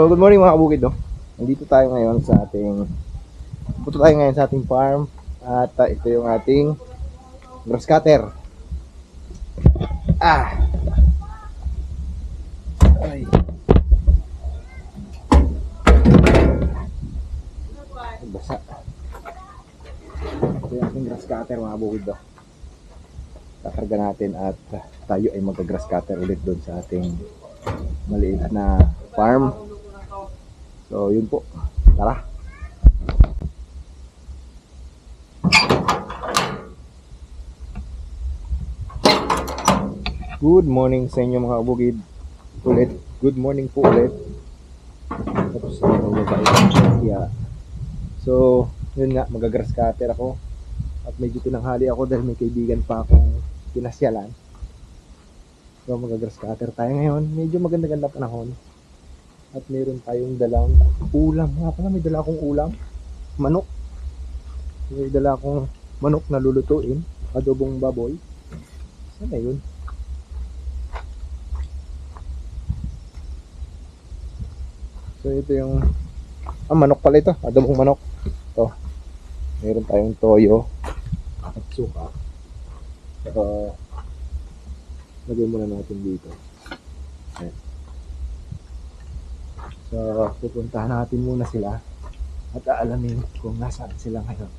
Good morning mga kabukid, no? Nandito tayo ngayon sa ating Punta tayo ngayon sa ating farm at ah, ito yung ating grass cutter. Ah. Ay. Basa. Ito yung ating grass cutter mga kabukid, no? Kakarga natin at tayo ay mag-grass cutter ulit doon sa ating maliit na farm. So, yun po. Tara. Good morning sa inyo mga kabukid. Ulit. Good morning po ulit. Tapos, ano ba. So, yun nga, magagrass cutter ako. At medyo tinanghali ako dahil may kaibigan pa akong pinasyalan. So, magagrass cutter tayo ngayon. Medyo maganda-ganda panahon. At meron tayong dalang ulam. Nga pala, may dala akong ulam. Manok. May dala akong manok na lulutuin. Adobong baboy. Na yun? So, ito yung... Ah, manok pala ito. Adobong manok. Ito. Meron tayong toyo. At suka. So, lagay muna natin dito. Ayan. So, pupuntahan natin muna sila at aalamin kung nasaan sila ngayon.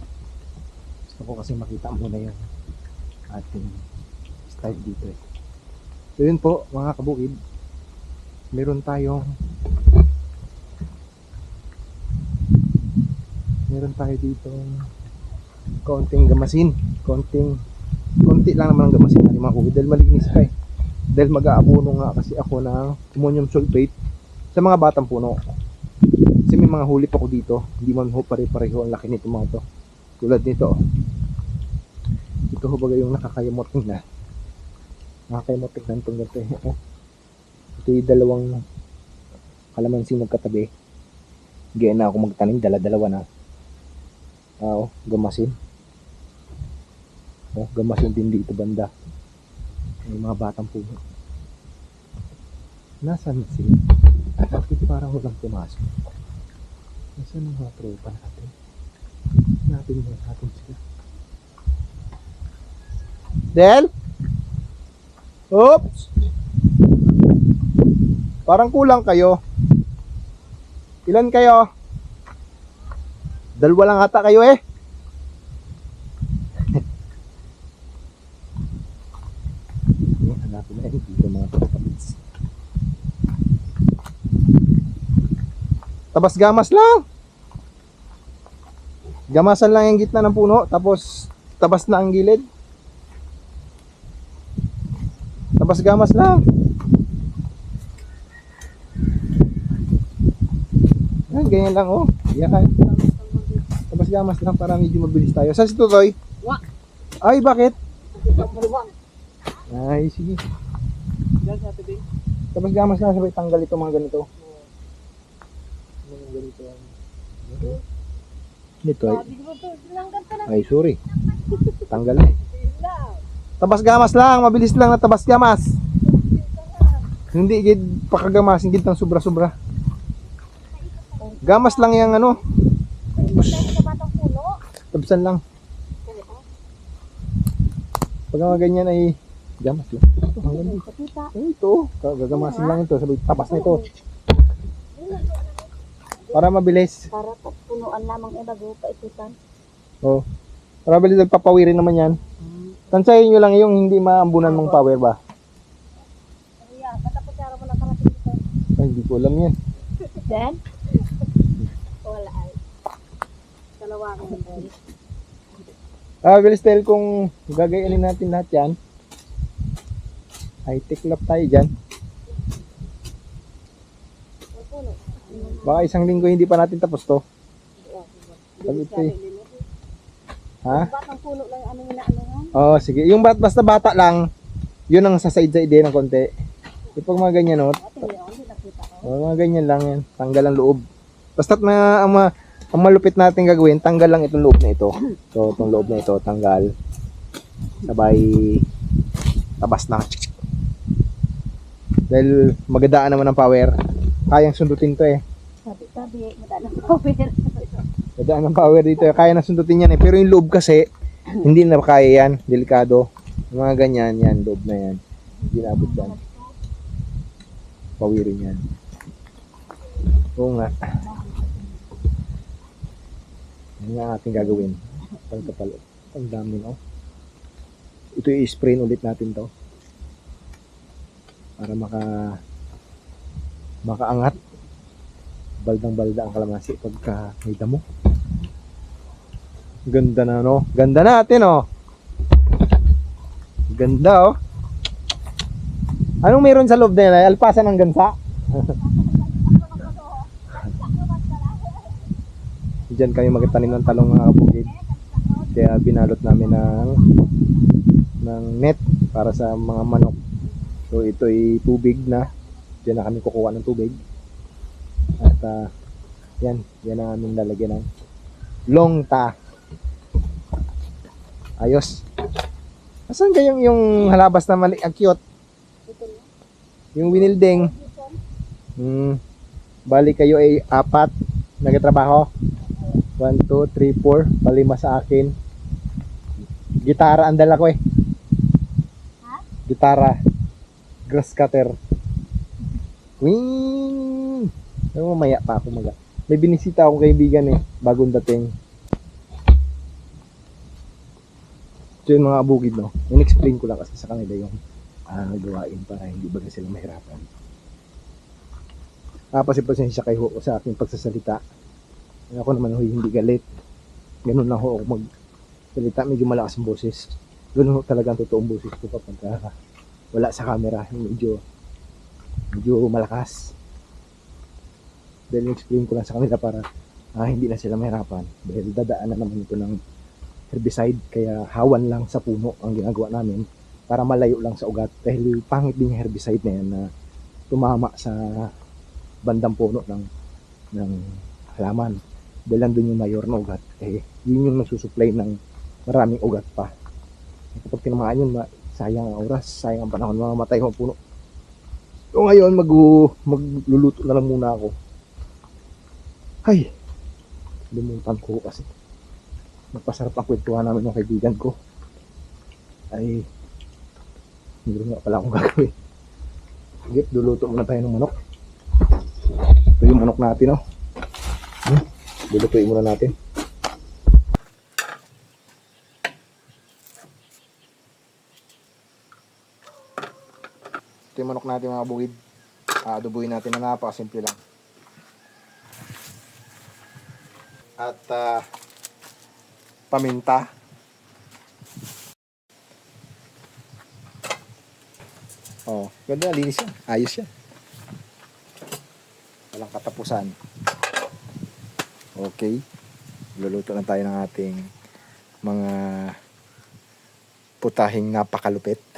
Gusto ko kasi makita muna yung ating style dito eh. So yun po mga kabukid, meron tayong meron tayo dito konting gamasin, konting konti lang naman ang gamasin natin mga kabukid dahil malinis pa eh. Dahil mag-aabono nga kasi ako ng ammonium sulfate sa mga batang puno. Kasi may mga hulip ako dito. Hindi man ho pare-pareho ang laki nito mga to. Tulad nito. Ito ho bagay yung nakakayamot tingnan. Nakakayamot tingnan itong ganito eh. Ito yung dalawang kalamansi magkatabi. Gaya na ako magtanim. Dala-dalawa na. Ah, oh, gamasin. Oh, gamasin din dito banda. May mga batang puno. Nasaan na sila? Bakit parang walang pumasok? Nasaan ang mga tropa natin? Natin mo natin sila. Del? Oops! Parang kulang kayo. Ilan kayo? Dalawa lang ata kayo eh. Ayan, hanapin na eh. Dito mga tropa. Tabas gamas lang. Gamasan lang yung gitna ng puno, tapos tabas na ang gilid. Tabas gamas lang. Yan, ganyan lang oh. Yan. Tabas gamas lang para medyo mabilis tayo. Saan si Tutoy? Wa. Ay, bakit? Ay, sige. Tapos gamas na sabay tanggal ito mga ganito. Mga ganito. Ito ay, Sabi ay sorry. Tanggal na eh. Tabas gamas lang, mabilis lang na tabas gamas. Hindi gid pakagamasin gid ng sobra-sobra. Gamas lang yang ano, tabasan lang. Pag mga ganyan ay gamas lang. Ito, gagamasin lang ito, sabay tabas na ito. Para mabilis. Para pa punuan lamang eh bago paikutan. Oh. Para mabilis nagpapawirin naman yan. Tansayin nyo lang yung hindi maambunan mong power ba? Kuya, katapos araw mo nakarating dito. Ay, hindi ko alam yan. Then? Wala ay. Dalawa ko. Ah, bilis tell kung gagayanin natin lahat yan. High-tech lap tayo dyan. Baka isang linggo hindi pa natin tapos to. Pag ito eh. Ha? Batang puno lang ano nila ano. Oo, sige. Yung bat basta bata lang, yun ang sasaid-said din ng konti. Yung pag mga ganyan, no? Nakita ko. Oh, mga ganyan lang yan. Tanggal ang loob. Basta na ang, ma- ang malupit natin gagawin, tanggal lang itong loob na ito. So, itong loob na ito, tanggal. Sabay, tabas na. Dahil magadaan naman ang power. Kayang sundutin to eh. Sabi, sabi, madala ng power. Dadaan ng power dito. Kaya na sundutin yan eh. Pero yung loob kasi, hindi na kaya yan. Delikado. Yung mga ganyan, yan. Loob na yan. Hindi naabot yan. Pawirin yan. Oo nga. Yan nga ang ating gagawin. Pagkapalo. Ang dami no. Ito i-spray ulit natin to. Para maka makaangat. Baldang balda ang kalamansi pagka may damo. Ganda na no. Ganda natin oh. Ganda oh. Anong meron sa loob na yan? Alpasan ng gansa? Diyan kami magtanim ng talong mga kabukid. Kaya binalot namin ng ng net para sa mga manok. So ito ay tubig na. Diyan na kami kukuha ng tubig. At ah, yan, yan ang aming lalagyan ng longta. Ayos. Asan kayong yung halabas na mali, ang cute? Yung winilding. Hmm. Bali kayo ay apat nagtatrabaho. 1, 2, 3, 4. Palima sa akin. Gitara ang dala ko eh. Ha? Gitara. Grass cutter. Wing! Pero mamaya pa ako maga. May binisita akong kaibigan eh. Bagong dating. So yung mga bukid no. In-explain ko lang kasi sa kanila yung ah, gawain para hindi ba sila mahirapan. Ah, pasipasensya kayo ho sa aking pagsasalita. Ako naman ho hindi galit. Ganun lang ho ako magsalita. Medyo malakas ang boses. Ganun ho talaga ang totoong boses ko kapag ah, wala sa camera. Medyo, medyo malakas. Dahil explain ko lang sa kanila para ah, hindi na sila mahirapan. Dahil dadaan na naman ito ng herbicide. Kaya hawan lang sa puno ang ginagawa namin para malayo lang sa ugat. Dahil pangit din yung herbicide na yan na tumama sa bandang puno ng ng halaman. Dahil nandun yung mayor na ugat, eh, yun yung nagsusupply ng maraming ugat pa. Kapag tinamaan yun, sayang ang oras, sayang ang panahon, mamamatay ang puno. So ngayon, mag magluluto na lang muna ako. Ay, lumutan ko kasi. Nagpasarap ang kwentuhan namin ng kaibigan ko. Ay, hindi nga pala akong gagawin. Sige, luluto muna tayo ng manok. Ito yung manok natin, oh. Hmm? Lulutuin muna natin. Ito yung manok natin mga bukid. Aadobuhin natin na napakasimple lang. At ah, paminta. Oh, ganda, linis yan. Ayos yan. Walang katapusan. Okay. Luluto na tayo ng ating mga putahing napakalupit.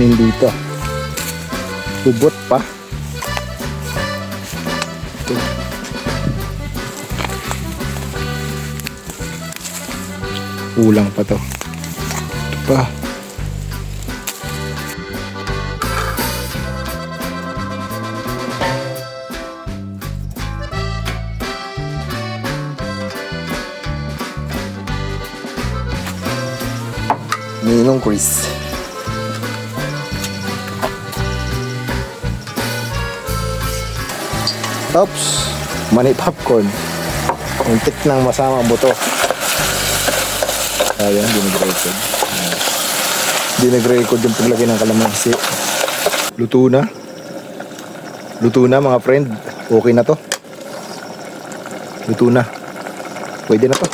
kanin dito. Subot pa. Ito. Kulang pa to. Ito pa. Ninong Chris. Oops, mani popcorn. Muntik nang masama ang buto. Ayan, di nag-record. Di nag-record yung paglagay ng kalamansi. Luto na. Luto na mga friend. Okay na to. Luto na. Pwede na to.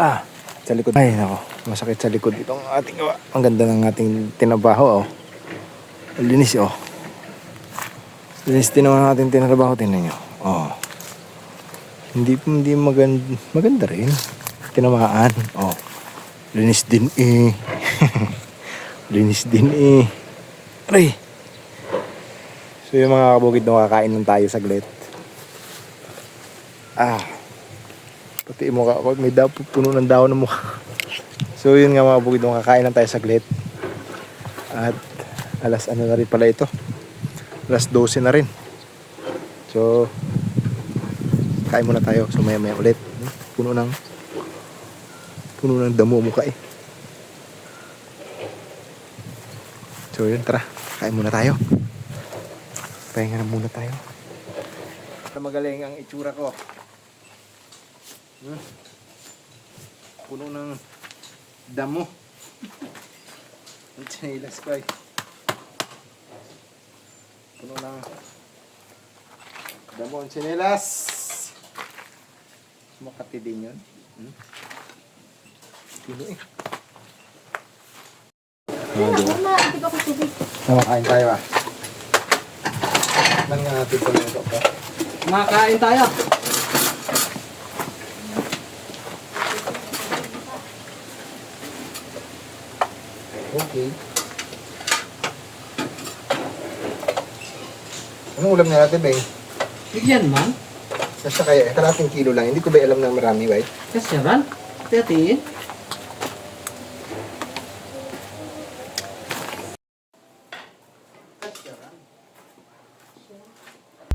Ah, sa likod. Ay, nako. Masakit sa likod itong ating gawa. Ang ganda ng ating tinabaho, oh. Linis, oh. Linis din naman ang ating tinabaho. Tingnan nyo. Oh. Hindi, hindi maganda, maganda rin. Tinamaan. Oh. Linis din, eh. Linis din, eh. Aray. So yung mga kabukid na kakain lang tayo saglit. Ah. Pati yung mukha ko, may daw puno ng daw ng mukha. So yun nga mga kabukid na kakain lang tayo saglit. At alas ano na rin pala ito. Alas 12 na rin. So kain muna tayo. So maya maya ulit. Puno ng puno ng damo mukha eh. So yun tara. Kain muna tayo. Pahinga na muna tayo. Magaling ang itsura ko. Hmm? Puno ng damo. Ang chinelas ko ay. Puno ng damo ang chinelas. Makati din yun. Hmm? Puno eh. Pa ako tubig. Kumakain tayo ah. Man nga natin ito pa. Kumakain tayo. Okay. Anong ulam na natin, Beng? Bigyan man. Basta kaya, kalating kilo lang. Hindi ko ba alam na marami, right? Kasi ran. Tiyatiin.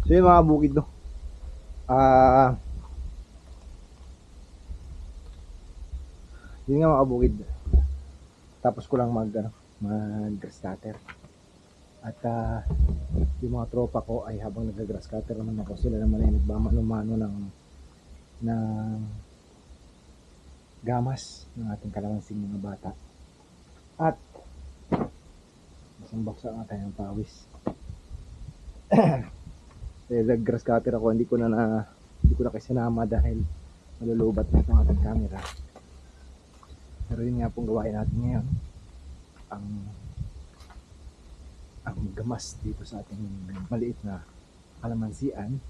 So yun mga bukid no. Ah. yun nga mga bukid. Tapos ko lang mag ano, mag grass cutter. At ah, yung mga tropa ko ay habang nag-grass cutter naman ako, sila naman ay nagmamano-mano ng ng gamas ng ating kalamansing mga bata. At baksa nga tayo ng pawis. eh, nag-grass cutter ako, hindi ko na, na hindi ko na kasi sinama dahil malulubat na itong ating camera. Pero yun nga pong gawain natin ngayon. Ang ang gamas dito sa ating maliit na kalamansian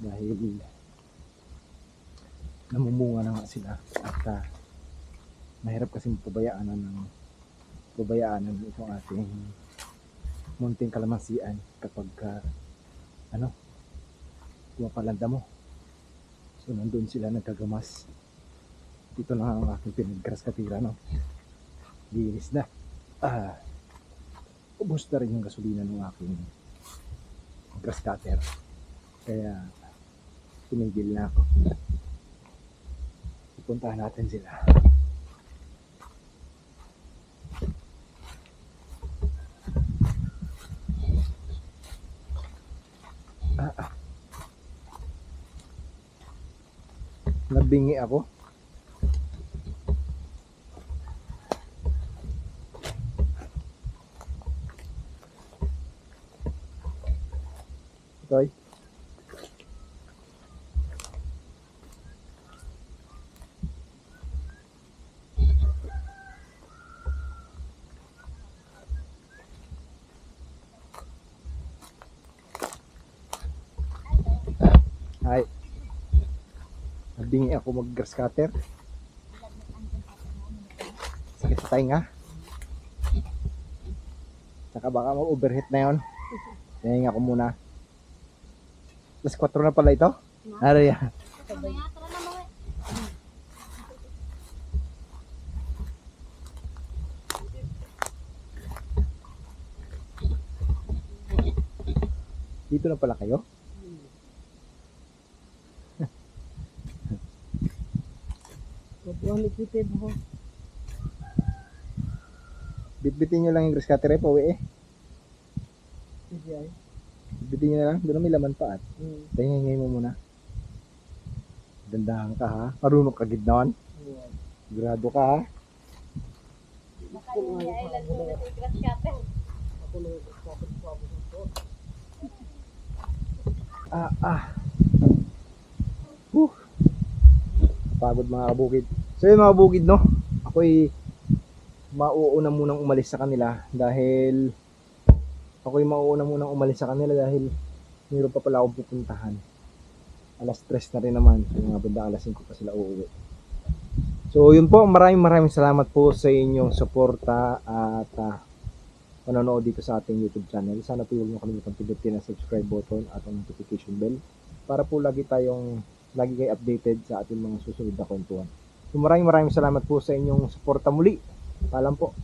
dahil namumunga na nga sila at ah, mahirap kasi pabayaan ng pabayaan ng itong ating munting kalamansian kapag ah, ano, pumapalanda mo. So, nandun sila nagkagamas. Dito na ang aking pinaggrass katira, no? Linis na. Ah, ubos na rin yung gasolina ng aking grass cutter. Kaya, Tumigil na ako. Pupuntahan natin sila. Ah, ah. Nabingi ako. Hi. Nabingi ako mag-grass cutter. Sakit sa tainga. Saka baka ma-overheat na yon. Tingin ako muna. Plus 4 na pala ito? Ano yan? Mamaya. Dito na pala kayo? Huwag kitid mo. Bitbitin nyo lang yung grass cutter eh, pauwi eh. Sige. Bitbitin nyo na lang. Doon na may laman pa at. Hmm. Tingin mo muna. Dandahan ka ha. Marunong ka gidnawan. Grado ka ha. Baka yung island mo na si grass cutter. Ah, ah. Whew. Pagod mga kabukid. So yun mga kabukid no. Ako'y mauuna munang umalis sa kanila dahil ako'y mauuna munang umalis sa kanila dahil mayroon pa pala akong pupuntahan. Alas 3 na rin naman. Yung mga banda alas 5 pa sila uuwi. So yun po, maraming maraming salamat po sa inyong suporta at ah, panonood dito sa ating YouTube channel. Sana po huwag niyo kalimutan pindutin ang subscribe button at ang notification bell para po lagi tayong lagi kayo updated sa ating mga susunod na kwentuhan. So maraming maraming salamat po sa inyong suporta muli. Paalam po.